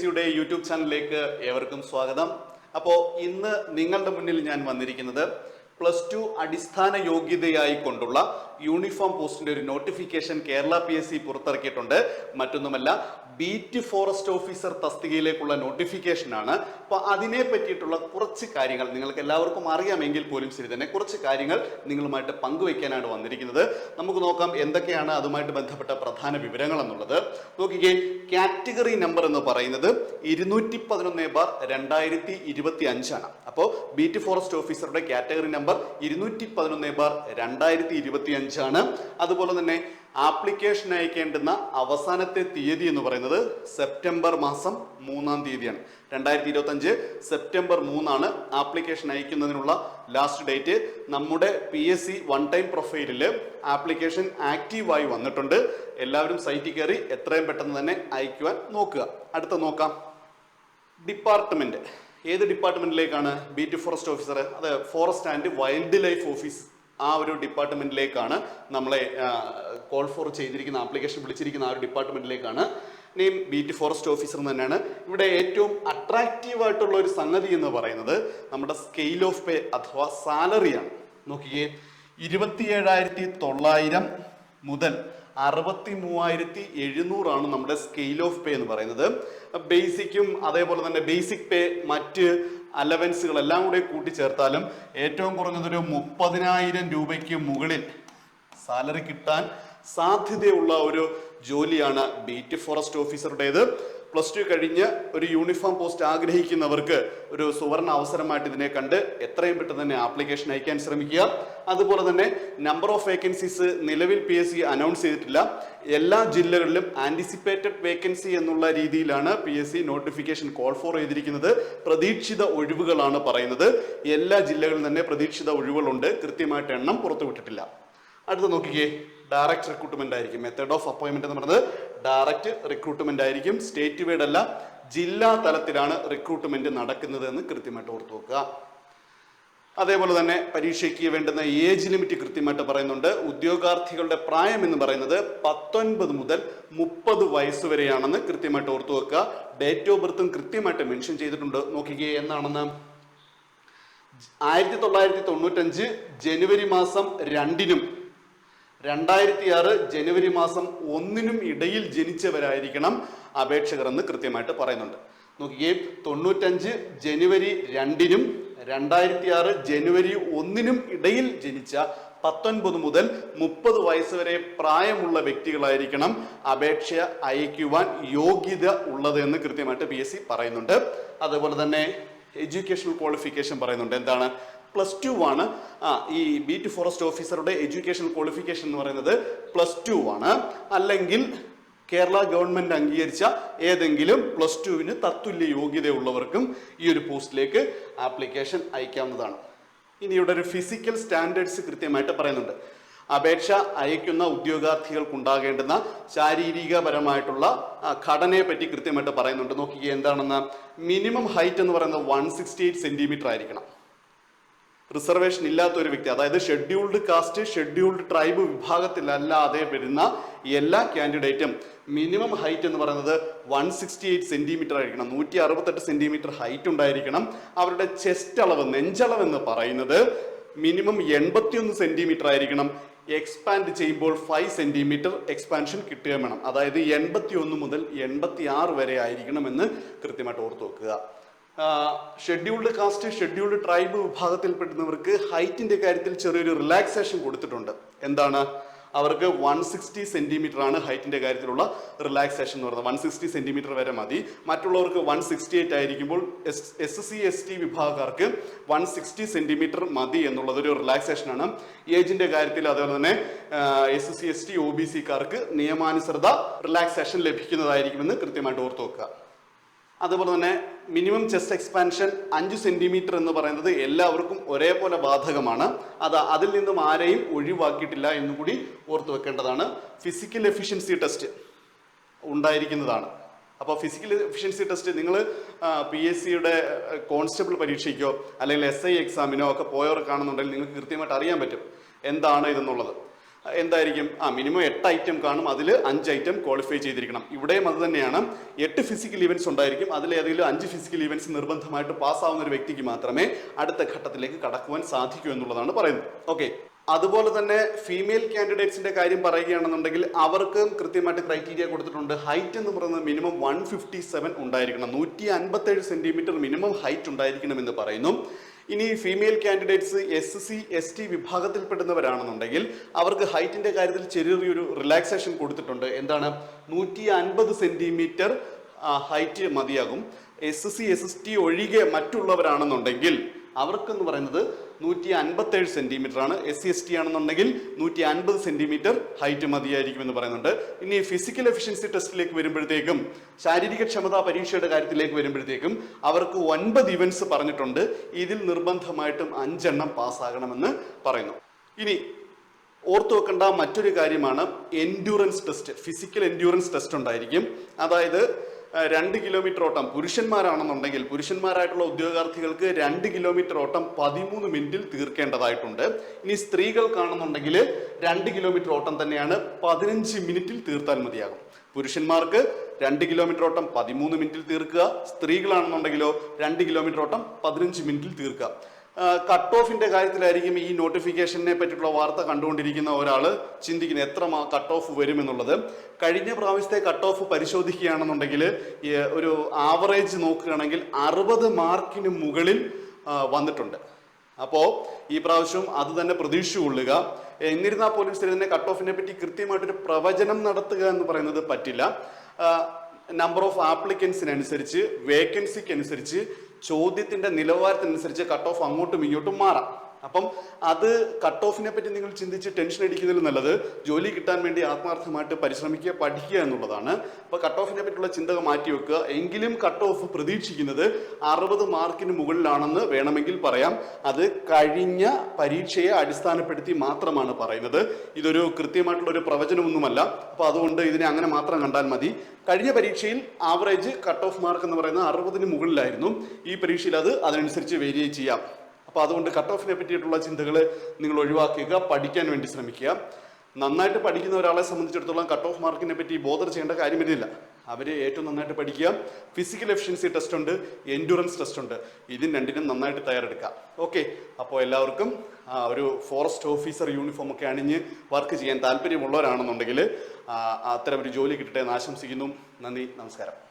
സിയുടെ യൂട്യൂബ് ചാനലിലേക്ക് ഏവർക്കും സ്വാഗതം. അപ്പോൾ ഇന്ന് നിങ്ങളുടെ മുന്നിൽ ഞാൻ വന്നിരിക്കുന്നത് പ്ലസ് ടു അടിസ്ഥാന യോഗ്യതയായി കൊണ്ടുള്ള യൂണിഫോം പോസ്റ്റിന്റെ ഒരു notification Kerala P S C പുറത്തിറക്കിയിട്ടുണ്ട്. മറ്റൊന്നുമല്ല ബീറ്റ് ഫോറസ്റ്റ് ഓഫീസർ തസ്തികയിലേക്കുള്ള നോട്ടിഫിക്കേഷൻ ആണ് അപ്പൊ അതിനെ പറ്റിയിട്ടുള്ള കുറച്ച് കാര്യങ്ങൾ നിങ്ങൾക്ക് എല്ലാവർക്കും അറിയാമെങ്കിൽ പോലും ശരി തന്നെ കുറച്ച് കാര്യങ്ങൾ നിങ്ങളുമായിട്ട് പങ്കുവയ്ക്കാനാണ് വന്നിരിക്കുന്നത്. നമുക്ക് നോക്കാം എന്തൊക്കെയാണ് അതുമായിട്ട് ബന്ധപ്പെട്ട പ്രധാന വിവരങ്ങൾ എന്നുള്ളത്. നോക്കിക്കേ കാറ്റഗറി നമ്പർ എന്ന് പറയുന്നത് ഇരുന്നൂറ്റി പതിനൊന്ന് ബാർ രണ്ടായിരത്തി ഇരുപത്തി അഞ്ചാണ് അപ്പോൾ ബീറ്റ് ഫോറസ്റ്റ് ഓഫീസറുടെ കാറ്റഗറി നമ്പർ ഇരുന്നൂറ്റി പതിനൊന്ന് ബാർ രണ്ടായിരത്തി ഇരുപത്തി അഞ്ചാണ് അതുപോലെ തന്നെ ആപ്ലിക്കേഷൻ അയക്കേണ്ടുന്ന അവസാനത്തെ തീയതി എന്ന് പറയുന്നത് സെപ്റ്റംബർ മാസം മൂന്നാം തീയതിയാണ്. രണ്ടായിരത്തി ഇരുപത്തി അഞ്ച് സെപ്റ്റംബർ മൂന്നാണ് ആപ്ലിക്കേഷൻ അയക്കുന്നതിനുള്ള ലാസ്റ്റ് ഡേറ്റ്. നമ്മുടെ P S C one time പ്രൊഫൈലിൽ ആപ്ലിക്കേഷൻ ആക്റ്റീവായി വന്നിട്ടുണ്ട്. എല്ലാവരും സൈറ്റിൽ കയറി എത്രയും പെട്ടെന്ന് തന്നെ അയക്കുവാൻ നോക്കുക. അടുത്ത നോക്കാം. ഡിപ്പാർട്ട്മെന്റ്. ഏത് ഡിപ്പാർട്ട്മെന്റിലേക്കാണ്? ബീറ്റ് ഫോറസ്റ്റ് ഓഫീസർ അത് forest and wildlife office. ആ ഒരു ഡിപ്പാർട്ട്മെന്റിലേക്കാണ് നമ്മളെ കോൾ ഫോർ ചെയ്തിരിക്കുന്ന ആപ്ലിക്കേഷൻ വിളിച്ചിരിക്കുന്ന ആ ഒരു ഡിപ്പാർട്ട്മെന്റിലേക്കാണ്. നെയിം ബീറ്റ് ഫോറസ്റ്റ് ഓഫീസർ തന്നെയാണ്. ഇവിടെ ഏറ്റവും അട്രാക്റ്റീവ് ആയിട്ടുള്ള ഒരു സംഗതി എന്ന് പറയുന്നത് നമ്മുടെ സ്കെയിൽ ഓഫ് പേ അഥവാ സാലറിയാണ് നോക്കിയേ ഇരുപത്തിയേഴായിരത്തി തൊള്ളായിരം മുതൽ അറുപത്തി മൂവായിരത്തി എഴുന്നൂറാണ് നമ്മുടെ സ്കെയിൽ ഓഫ് പേ എന്ന് പറയുന്നത്. ബേസിക്കും അതേപോലെ തന്നെ ബേസിക് പേ മറ്റ് അലവൻസുകൾ എല്ലാം കൂടെ കൂട്ടിച്ചേർത്താലും ഏറ്റവും കുറഞ്ഞതൊരു മുപ്പതിനായിരം രൂപയ്ക്ക് മുകളിൽ സാലറി കിട്ടാൻ സാധ്യതയുള്ള ഒരു ജോലിയാണ് ബീറ്റ് ഫോറസ്റ്റ് ഓഫീസറുടേത് പ്ലസ് ടു കഴിഞ്ഞ് ഒരു യൂണിഫോം പോസ്റ്റ് ആഗ്രഹിക്കുന്നവർക്ക് ഒരു സുവർണ അവസരമായിട്ട് ഇതിനെ കണ്ട് എത്രയും പെട്ടെന്ന് തന്നെ ആപ്ലിക്കേഷൻ അയക്കാൻ ശ്രമിക്കുക. അതുപോലെ തന്നെ നമ്പർ ഓഫ് വേക്കൻസീസ് നിലവിൽ പി എസ് സി അനൗൺസ് ചെയ്തിട്ടില്ല. എല്ലാ ജില്ലകളിലും ആന്റിസിപ്പേറ്റഡ് വേക്കൻസി എന്നുള്ള രീതിയിലാണ് P S C notification call for ചെയ്തിരിക്കുന്നത്. പ്രതീക്ഷിത ഒഴിവുകളാണ് പറയുന്നത്. എല്ലാ ജില്ലകളിലും തന്നെ പ്രതീക്ഷിത ഒഴിവുകളുണ്ട്. കൃത്യമായിട്ട് എണ്ണം പുറത്തുവിട്ടിട്ടില്ല. അടുത്ത നോക്കിക്കേ. ഡയറക്ട് റിക്രൂട്ട്മെന്റ് ആയിരിക്കും. മെത്തേഡ് ഓഫ് അപ്പോയിന്റ്മെന്റ് എന്ന് പറയുന്നത് ഡയറക്റ്റ് റിക്രൂട്ട്മെന്റ് ആയിരിക്കും. സ്റ്റേറ്റ് വൈഡ് അല്ല ജില്ലാ തലത്തിലാണ് റിക്രൂട്ട്മെന്റ് നടക്കുന്നത് എന്ന് കൃത്യമായിട്ട് ഓർത്തു വെക്കുക. അതേപോലെ തന്നെ പരീക്ഷയ്ക്ക് വേണ്ടുന്ന ഏജ് ലിമിറ്റ് കൃത്യമായിട്ട് പറയുന്നുണ്ട്. ഉദ്യോഗാർത്ഥികളുടെ പ്രായം എന്ന് പറയുന്നത് പത്തൊൻപത് മുതൽ മുപ്പത് വയസ്സ് വരെയാണെന്ന് കൃത്യമായിട്ട് ഓർത്തു വെക്കുക. ഡേറ്റ് ഓഫ് ബർത്തും കൃത്യമായിട്ട് മെൻഷൻ ചെയ്തിട്ടുണ്ട്. നോക്കിക്കേ എന്നാണെന്ന് ആയിരത്തി തൊള്ളായിരത്തി തൊണ്ണൂറ്റഞ്ച് ജനുവരി മാസം രണ്ടിനും രണ്ടായിരത്തി ആറ് ജനുവരി മാസം ഒന്നിനും ഇടയിൽ ജനിച്ചവരായിരിക്കണം അപേക്ഷകർ എന്ന് കൃത്യമായിട്ട് പറയുന്നുണ്ട്. നോക്കിയേ തൊണ്ണൂറ്റഞ്ച് ജനുവരി രണ്ടിനും രണ്ടായിരത്തി ആറ് ജനുവരി ഒന്നിനും ഇടയിൽ ജനിച്ച പത്തൊൻപത് മുതൽ മുപ്പത് വയസ്സ് വരെ പ്രായമുള്ള വ്യക്തികളായിരിക്കണം അപേക്ഷ അയക്കുവാൻ യോഗ്യത ഉള്ളത് എന്ന് കൃത്യമായിട്ട് പി എസ് സി പറയുന്നുണ്ട്. അതുപോലെ തന്നെ എഡ്യൂക്കേഷണൽ ക്വാളിഫിക്കേഷൻ പറയുന്നുണ്ട്. എന്താണ്? പ്ലസ് ടു ആണ് ഈ ബീറ്റ് ഫോറസ്റ്റ് ഓഫീസറുടെ എഡ്യൂക്കേഷൻ ക്വാളിഫിക്കേഷൻ എന്ന് പറയുന്നത് പ്ലസ് ടു ആണ്. അല്ലെങ്കിൽ കേരള ഗവൺമെന്റ് അംഗീകരിച്ച ഏതെങ്കിലും പ്ലസ് ടുവിന് തത്തുല്യ യോഗ്യതയുള്ളവർക്കും ഈ ഒരു പോസ്റ്റിലേക്ക് ആപ്ലിക്കേഷൻ അയക്കാവുന്നതാണ്. ഇനി ഇവിടെ ഒരു ഫിസിക്കൽ സ്റ്റാൻഡേർഡ്സ് കൃത്യമായിട്ട് പറയുന്നുണ്ട്. അപേക്ഷ അയക്കുന്ന ഉദ്യോഗാർത്ഥികൾക്കുണ്ടാകേണ്ടുന്ന ശാരീരികപരമായിട്ടുള്ള ഘടനയെ പറ്റി കൃത്യമായിട്ട് പറയുന്നുണ്ട്. നോക്കിക്കുക എന്താണെന്ന്? മിനിമം ഹൈറ്റ് എന്ന് പറയുന്നത് വൺ സിക്സ്റ്റി എയ്റ്റ് സെന്റിമീറ്റർ ആയിരിക്കണം. റിസർവേഷൻ ഇല്ലാത്ത ഒരു വ്യക്തി അതായത് ഷെഡ്യൂൾഡ് കാസ്റ്റ് ഷെഡ്യൂൾഡ് ട്രൈബ് വിഭാഗത്തിലല്ലാതെ വരുന്ന എല്ലാ കാൻഡിഡേറ്റും മിനിമം ഹൈറ്റ് എന്ന് പറയുന്നത് വൺ സിക്സ്റ്റി എയ്റ്റ് സെന്റിമീറ്റർ ആയിരിക്കണം. നൂറ്റി അറുപത്തെട്ട് സെന്റിമീറ്റർ ഹൈറ്റ് ഉണ്ടായിരിക്കണം. അവരുടെ ചെസ്റ്റ് അളവ് നെഞ്ചളവ് എന്ന് പറയുന്നത് മിനിമം എൺപത്തിയൊന്ന് സെന്റിമീറ്റർ ആയിരിക്കണം. എക്സ്പാൻഡ് ചെയ്യുമ്പോൾ ഫൈവ് സെന്റിമീറ്റർ എക്സ്പാൻഷൻ കിട്ടുകയും വേണം. അതായത് എൺപത്തി ഒന്ന് മുതൽ എൺപത്തി ആറ് വരെ ആയിരിക്കണം എന്ന് കൃത്യമായിട്ട് ഓർത്ത് വെക്കുക. ഷെഡ്യൂൾഡ് കാസ്റ്റ് ഷെഡ്യൂൾഡ് ട്രൈബ് വിഭാഗത്തിൽപ്പെടുന്നവർക്ക് ഹൈറ്റിന്റെ കാര്യത്തിൽ ചെറിയൊരു റിലാക്സേഷൻ കൊടുത്തിട്ടുണ്ട്. എന്താണ്? അവർക്ക് വൺ സിക്സ്റ്റി സെന്റിമീറ്റർ ആണ് ഹൈറ്റിന്റെ കാര്യത്തിലുള്ള റിലാക്സേഷൻ എന്ന് പറയുന്നത്. വൺ സിക്സ്റ്റി സെന്റിമീറ്റർ വരെ മതി. മറ്റുള്ളവർക്ക് വൺ സിക്സ്റ്റി എയ്റ്റ് ആയിരിക്കുമ്പോൾ S S C S T വിഭാഗക്കാർക്ക് വൺ സിക്സ്റ്റി സെന്റിമീറ്റർ മതി എന്നുള്ളതൊരു ആണ്. ഏജിന്റെ കാര്യത്തിൽ അതുപോലെ തന്നെ S C S T O B സിക്കാർക്ക് നിയമാനുസൃത റിലാക്സേഷൻ ലഭിക്കുന്നതായിരിക്കുമെന്ന് കൃത്യമായിട്ട് ഓർത്തു വെക്കുക. അതുപോലെ തന്നെ മിനിമം ചെസ്റ്റ് എക്സ്പാൻഷൻ അഞ്ച് സെന്റിമീറ്റർ എന്ന് പറയുന്നത് എല്ലാവർക്കും ഒരേപോലെ ബാധകമാണ്. അത് അതിൽ നിന്നും ആരെയും ഒഴിവാക്കിയിട്ടില്ല എന്നും കൂടി ഓർത്തു വെക്കേണ്ടതാണ്. ഫിസിക്കൽ എഫിഷ്യൻസി ടെസ്റ്റ് ഉണ്ടായിരിക്കുന്നതാണ്. അപ്പോൾ ഫിസിക്കൽ എഫിഷ്യൻസി ടെസ്റ്റ് നിങ്ങൾ പി എസ് സിയുടെ കോൺസ്റ്റബിൾ പരീക്ഷയ്ക്കോ അല്ലെങ്കിൽ എസ് ഐ എക്സാമിനോ ഒക്കെ പോയവർ കാണുന്നുണ്ടെങ്കിൽ നിങ്ങൾക്ക് കൃത്യമായിട്ട് അറിയാൻ പറ്റും. എന്താണ് ഇതെന്നുള്ളത്? എന്തായിരിക്കും? ആ മിനിമം എട്ട് ഐറ്റം കാണും. അതിൽ അഞ്ച് ഐറ്റം ക്വാളിഫൈ ചെയ്തിരിക്കണം. ഇവിടെയും അത് തന്നെയാണ്. എട്ട് ഫിസിക്കൽ ഇവൻസ് ഉണ്ടായിരിക്കും. അതിലേതെങ്കിലും അഞ്ച് ഫിസിക്കൽ ഇവൻസ് നിർബന്ധമായിട്ട് പാസ്സാവുന്ന ഒരു വ്യക്തിക്ക് മാത്രമേ അടുത്ത ഘട്ടത്തിലേക്ക് കടക്കുവാൻ സാധിക്കൂ എന്നുള്ളതാണ് പറയുന്നത്. ഓക്കെ അതുപോലെ തന്നെ ഫീമെയിൽ കാൻഡിഡേറ്റ്സിന്റെ കാര്യം പറയുകയാണെന്നുണ്ടെങ്കിൽ അവർക്ക് കൃത്യമായിട്ട് ക്രൈറ്റീരിയ കൊടുത്തിട്ടുണ്ട്. ഹൈറ്റ് എന്ന് പറയുന്നത് മിനിമം വൺ ഫിഫ്റ്റി സെവൻ ഉണ്ടായിരിക്കണം. നൂറ്റി അൻപത്തേഴ് സെന്റിമീറ്റർ മിനിമം ഹൈറ്റ് ഉണ്ടായിരിക്കണം എന്ന് പറയുന്നു. ഇനി female candidates S C S T വിഭാഗത്തിൽപ്പെടുന്നവരാണെന്നുണ്ടെങ്കിൽ അവർക്ക് ഹൈറ്റിന്റെ കാര്യത്തിൽ ചെറിയൊരു റിലാക്സേഷൻ കൊടുത്തിട്ടുണ്ട്. എന്താണ്? നൂറ്റി അൻപത് സെന്റിമീറ്റർ ഹൈറ്റ് മതിയാകും. എസ് സി എസ് ടി ഒഴികെ മറ്റുള്ളവരാണെന്നുണ്ടെങ്കിൽ അവർക്കെന്ന് പറയുന്നത് നൂറ്റി അൻപത്തേഴ് സെന്റിമീറ്റർ ആണ് എസ് സി എസ് ടി ആണെന്നുണ്ടെങ്കിൽ നൂറ്റി അൻപത് സെന്റിമീറ്റർ ഹൈറ്റ് മതിയായിരിക്കും എന്ന് പറയുന്നുണ്ട്. ഇനി ഫിസിക്കൽ എഫിഷ്യൻസി ടെസ്റ്റിലേക്ക് വരുമ്പോഴത്തേക്കും ശാരീരിക ക്ഷമതാ പരീക്ഷയുടെ കാര്യത്തിലേക്ക് വരുമ്പോഴത്തേക്കും അവർക്ക് ഒൻപത് ഇവൻസ് പറഞ്ഞിട്ടുണ്ട്. ഇതിൽ നിർബന്ധമായിട്ടും അഞ്ചെണ്ണം പാസ്സാകണമെന്ന് പറയുന്നു. ഇനി ഓർത്തു വെക്കേണ്ട മറ്റൊരു കാര്യമാണ് endurance test physical endurance test ഉണ്ടായിരിക്കും. അതായത് രണ്ട് കിലോമീറ്റർ ഓട്ടം. പുരുഷന്മാരാണെന്നുണ്ടെങ്കിൽ പുരുഷന്മാരായിട്ടുള്ള ഉദ്യോഗാർത്ഥികൾക്ക് രണ്ട് കിലോമീറ്റർ ഓട്ടം പതിമൂന്ന് മിനിറ്റിൽ തീർക്കേണ്ടതായിട്ടുണ്ട്. ഇനി സ്ത്രീകൾക്കാണെന്നുണ്ടെങ്കിൽ രണ്ട് കിലോമീറ്റർ ഓട്ടം തന്നെയാണ് പതിനഞ്ച് മിനിറ്റിൽ തീർത്താൽ മതിയാകും. പുരുഷന്മാർക്ക് രണ്ട് കിലോമീറ്റർ ഓട്ടം പതിമൂന്ന് മിനിറ്റിൽ തീർക്കുക. സ്ത്രീകളാണെന്നുണ്ടെങ്കിലോ രണ്ട് കിലോമീറ്റർ ഓട്ടം പതിനഞ്ച് മിനിറ്റിൽ തീർക്കുക. കട്ട് ഓഫിന്റെ കാര്യത്തിലായിരിക്കും ഈ നോട്ടിഫിക്കേഷനെ പറ്റിയിട്ടുള്ള വാർത്ത കണ്ടുകൊണ്ടിരിക്കുന്ന ഒരാൾ ചിന്തിക്കുന്നത് എത്ര കട്ട് ഓഫ് വരുമെന്നുള്ളത്. കഴിഞ്ഞ പ്രാവശ്യത്തെ കട്ട് ഓഫ് പരിശോധിക്കുകയാണെന്നുണ്ടെങ്കിൽ ഒരു ആവറേജ് നോക്കുകയാണെങ്കിൽ അറുപത് മാർക്കിന് മുകളിൽ വന്നിട്ടുണ്ട്. അപ്പോൾ ഈ പ്രാവശ്യം അത് തന്നെ പ്രതീക്ഷിച്ചുകൊള്ളുക. എന്നിരുന്നാൽ പോലും ശരി തന്നെ കട്ട് ഓഫിനെ പറ്റി കൃത്യമായിട്ടൊരു പ്രവചനം നടത്തുക എന്ന് പറയുന്നത് പറ്റില്ല. നമ്പർ ഓഫ് ആപ്ലിക്കൻസിനനുസരിച്ച് വേക്കൻസിക്ക് അനുസരിച്ച് ചോദ്യത്തിന്റെ നിലവാരത്തിനനുസരിച്ച് കട്ട് ഓഫ് അങ്ങോട്ടും ഇങ്ങോട്ടും മാറാം. അപ്പം അത് കട്ട് ഓഫിനെ പറ്റി നിങ്ങൾ ചിന്തിച്ച് ടെൻഷൻ അടിക്കുന്നതിൽ നല്ലത്. ജോലി കിട്ടാൻ വേണ്ടി ആത്മാർത്ഥമായിട്ട് പരിശ്രമിക്കുക പഠിക്കുക എന്നുള്ളതാണ്. അപ്പൊ കട്ട് ഓഫിനെ പറ്റിയുള്ള ചിന്ത മാറ്റി വെക്കുക. എങ്കിലും കട്ട് ഓഫ് പ്രതീക്ഷിക്കുന്നത് അറുപത് മാർക്കിന് മുകളിലാണെന്ന് വേണമെങ്കിൽ പറയാം. അത് കഴിഞ്ഞ പരീക്ഷയെ അടിസ്ഥാനപ്പെടുത്തി മാത്രമാണ് പറയുന്നത്. ഇതൊരു കൃത്യമായിട്ടുള്ള ഒരു പ്രവചനമൊന്നുമല്ല. അപ്പൊ അതുകൊണ്ട് ഇതിനെ അങ്ങനെ മാത്രം കണ്ടാൽ മതി. കഴിഞ്ഞ പരീക്ഷയിൽ ആവറേജ് കട്ട് ഓഫ് മാർക്ക് എന്ന് പറയുന്നത് അറുപതിന് മുകളിലായിരുന്നു. ഈ പരീക്ഷയിൽ അത് അതിനനുസരിച്ച് വേരിയേറ്റ് ചെയ്യാം. അപ്പോൾ അതുകൊണ്ട് കട്ട് ഓഫിനെ പറ്റിയിട്ടുള്ള ചിന്തകൾ നിങ്ങൾ ഒഴിവാക്കുക പഠിക്കാൻ വേണ്ടി ശ്രമിക്കുക. നന്നായിട്ട് പഠിക്കുന്ന ഒരാളെ സംബന്ധിച്ചിടത്തോളം കട്ട് ഓഫ് മാർക്കിനെ പറ്റി ബോധർ ചെയ്യേണ്ട കാര്യം വരുന്നില്ല അവർ ഏറ്റവും നന്നായിട്ട് പഠിക്കുക. ഫിസിക്കൽ എഫിഷ്യൻസി ടെസ്റ്റ് ഉണ്ട് എൻഡുറൻസ് ടെസ്റ്റ് ഉണ്ട്. ഇതിന് രണ്ടിനും നന്നായിട്ട് തയ്യാറെടുക്കുക. ഓക്കെ അപ്പോൾ എല്ലാവർക്കും ഒരു ഫോറസ്റ്റ് ഓഫീസർ യൂണിഫോം ഒക്കെ അണിഞ്ഞ് വർക്ക് ചെയ്യാൻ താല്പര്യമുള്ളവരാണെന്നുണ്ടെങ്കിൽ അത്തരം ഒരു ജോലി കിട്ടട്ടെ എന്ന് ആശംസിക്കുന്നു. നന്ദി നമസ്കാരം.